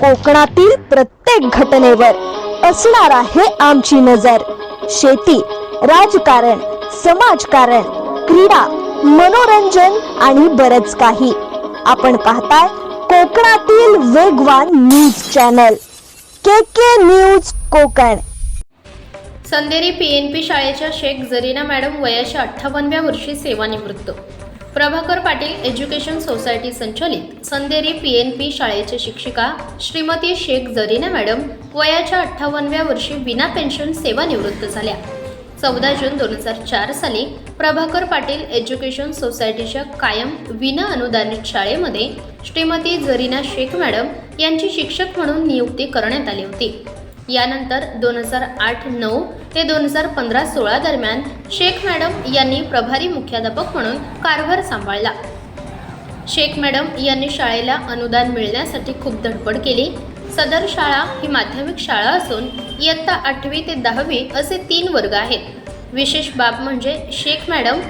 कोकणातील प्रत्येक घटनेवर असणार आहे आमची नजर. शेती राजकारण समाजकारण क्रीडा मनोरंजन आणि बरच काही. आपण पाहताय कोकणातील वेगवान news channel. K K news Konkan. Sanderi P N P शाळेच्या शेख जरीना मॅडम वयाच्या अठ्ठावन्नव्या वर्षी सेवानिवृत्त. प्रभाकर पाटील एज्युकेशन सोसायटी संचलित संदेरी पी एन पी शाळेच्या शिक्षिका श्रीमती शेख जरीना मॅडम वयाच्या अठ्ठावन्नव्या वर्षी विना पेन्शन सेवानिवृत्त झाल्या. चौदा जून दोन हजार चार साली प्रभाकर पाटील एज्युकेशन सोसायटीच्या कायम विना अनुदानित शाळेमध्ये श्रीमती जरीना शेख मॅडम यांची शिक्षक म्हणून नियुक्ती करण्यात आली होती. यानंतर दोन हजार आठ नऊ ते दोन हजार पंधरा सोळा दरम्यान शेख मॅडम यांनी प्रभारी मुख्याध्यापक म्हणून कारभार सांभाळला. शेख मॅडम यांनी शाळेला अनुदान मिळण्यासाठी खूप धडपड केली. सदर शाळा ही माध्यमिक शाळा असून इयत्ता आठवी ते दहावी असे तीन वर्ग आहेत. विशेष बाब म्हणजे Shaikh madam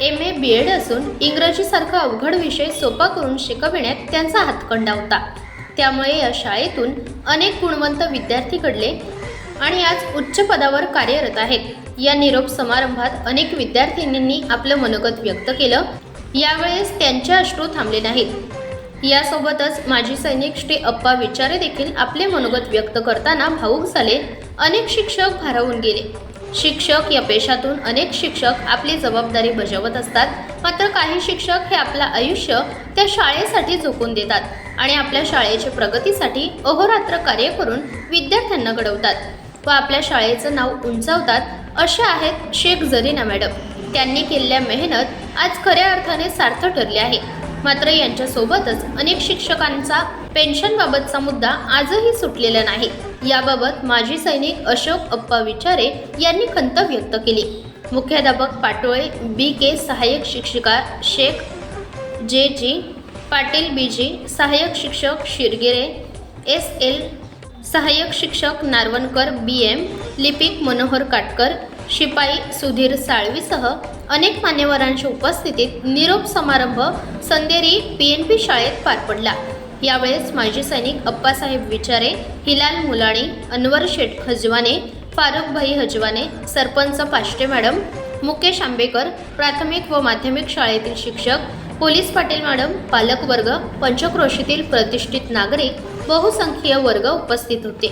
M. A. B. Ed. असून इंग्रजीसारखा अवघड विषय सोपा करून शिकविण्यात त्यांचा हातखंडा होता. त्यामुळे या शाळेतून अनेक गुणवंत विद्यार्थी घडले. आणि आज उच्च पदावर कार्यरत आहेत. या निरोप समारंभात अनेक विद्यार्थिनींनी आपलं मनोगत व्यक्त केलं. यावेळेस त्यांचे अश्रू थांबले नाहीत. यासोबतच माजी सैनिक श्री अप्पा विचारे देखील आपले मनोगत व्यक्त करताना भाऊक झाले. अनेक शिक्षक भारावून गेले. शिक्षक या पेशातून अनेक शिक्षक आपली जबाबदारी बजावत असतात. मात्र काही शिक्षक हे आपलं आयुष्य त्या शाळेसाठी झोकून देतात आणि आपल्या शाळेच्या प्रगतीसाठी अहोरात्र कार्य करून विद्यार्थ्यांना घडवतात. व आपल्या शाळेचं नाव उंचावतात अशा आहेत शेख जरीना मॅडम. त्यांनी केलेल्या मेहनत आज खऱ्या अर्थाने सार्थ ठरली आहे. मात्र यांच्यासोबतच अनेक शिक्षकांचा पेन्शनबाबतचा मुद्दा आजही सुटलेला नाही. याबाबत माजी सैनिक अशोक अप्पा विचारे यांनी खंत व्यक्त केली. मुख्याध्यापक पाटोळे बी के सहाय्यक शिक्षिका शेख जे जी पाटील बी जी सहाय्यक शिक्षक शिरगिरे एस एल सहाय्यक शिक्षक नारवणकर बी एम लिपिक मनोहर काटकर शिपाई सुधीर साळवीसह अनेक मान्यवरांच्या उपस्थितीत निरोप समारंभ संदेरी पी एन पी शाळेत पार पडला. यावेळेस माजी सैनिक अप्पासाहेब विचारे हिलाल मुलाणी अनवर शेठ खजवाने फारुखभाई हजवाने सरपंच पाष्टे मॅडम मुकेश आंबेकर प्राथमिक व माध्यमिक शाळेतील शिक्षक पोलीस पाटील मॅडम पालकवर्ग पंचक्रोशीतील प्रतिष्ठित नागरिक बहुसंख्य वर्ग उपस्थित होते.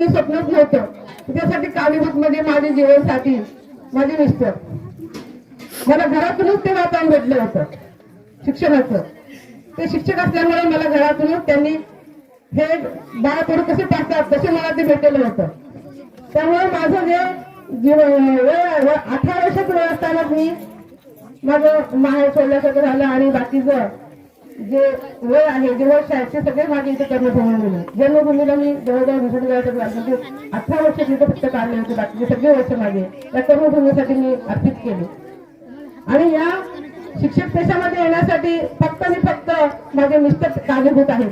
स्वप्न ठेवतो नव्हतं. त्यासाठी कालीभूत म्हणजे माझे जीवनसाथी माझे मिस्टर. मला घरातूनच ते वातावरण भेटलं होतं. शिक्षणाचं. ते शिक्षक असल्यामुळे मला घरातूनच त्यांनी हे बाळ पुढे कसे टाकतात तसे मला ते भेटलेलं होतं. त्यामुळे माझं जे अठरा वर्ष वय असतानाच मी माझं माहेर सोडल्यासारखं झालं आणि बाकीचं जे वय आहे जे वर्ष आहे ते सगळे माझे इथे करणं सोडून दिलं जन्मभूमीला मी जवळजवळ दुसऱ्या वेळासाठी म्हणजे अठरा वर्ष तिथे फक्त काढले होते बाकीचे सगळे वर्ष माझे त्या कर्मभूमीसाठी मी अर्पित केले. आणि या शिक्षक पेशामध्ये येण्यासाठी फक्त आणि फक्त माझे मिस्टर कारणीभूत आहेत.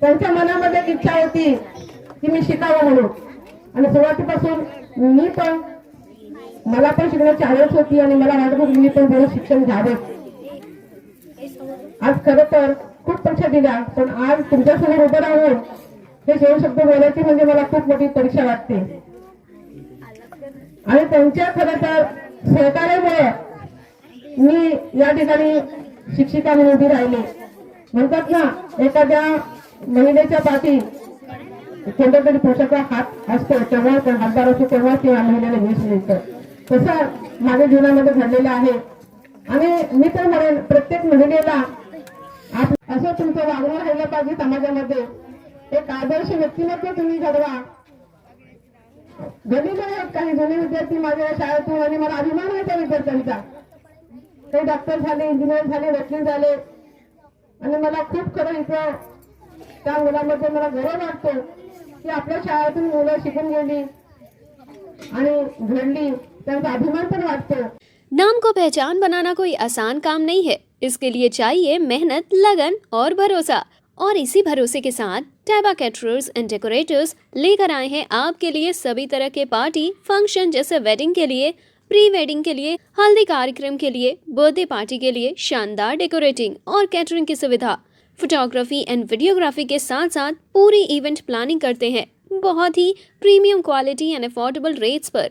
त्यांच्या मनामध्ये इच्छा होती की मी शिकावं म्हणून. आणि सुरुवातीपासून मी पण मला पण शिकण्याची आवड होती आणि मला वाटत होती मी पण थोडं शिक्षण घ्यावं. आज खरं तर खूप परीक्षा दिल्या पण आज तुमच्यासमोर उभं राहून हे शेवट शब्द बोलायचे म्हणजे मला खूप मोठी परीक्षा वाटते. आणि त्यांच्या खरं तर सहकार्यामुळे मी या ठिकाणी शिक्षिका म्हणून उभी राहिले. म्हणतात ना एखाद्या महिलेच्या पाठी कोणत्या तरी पोषाचा हात असतो तेव्हा तो हातभार असतो तेव्हा त्या महिलेला यश मिळतं. तसं माझ्या जीवनामध्ये घडलेलं आहे. आणि मी तर म्हणेन प्रत्येक महिलेला असं तुमचं वागणं राहिलं पाहिजे समाजामध्ये. एक आदर्श व्यक्तिमत्व तुम्ही घडवा. घडलेले आहेत काही जुने विद्यार्थी माझ्या शाळेतून आणि मला अभिमान आहे त्या विद्यार्थ्यांचा. ते डॉक्टर झाले इंजिनियर झाले वकील झाले. आणि मला खूप खरं इथं त्या मुलांमध्ये मला गर्व वाटतो की आपल्या शाळेतून मुलं शिकून गेली आणि घडली. अभिमान वाटतो नाम को पहचान बनाना कोई आसान काम नहीं है। इसके लिए चाहिए मेहनत, लगन और भरोसा। और इसी भरोसे के साथ टैबा कैटरर्स एंड डेकोरेटर्स लेकर आए हैं आपके लिए सभी तरह के पार्टी फ़ंक्शन जैसे वेडिंग के लिए प्री वेडिंग के लिए, हल्दी कार्यक्रम के लिए बर्थडे पार्टी के लिए शानदार डेकोरेटिंग और कैटरिंग की सुविधा। फोटोग्राफी एंड वीडियोग्राफी के साथ साथ पूरी इवेंट प्लानिंग करते हैं। बहुत ही premium quality and affordable rates per.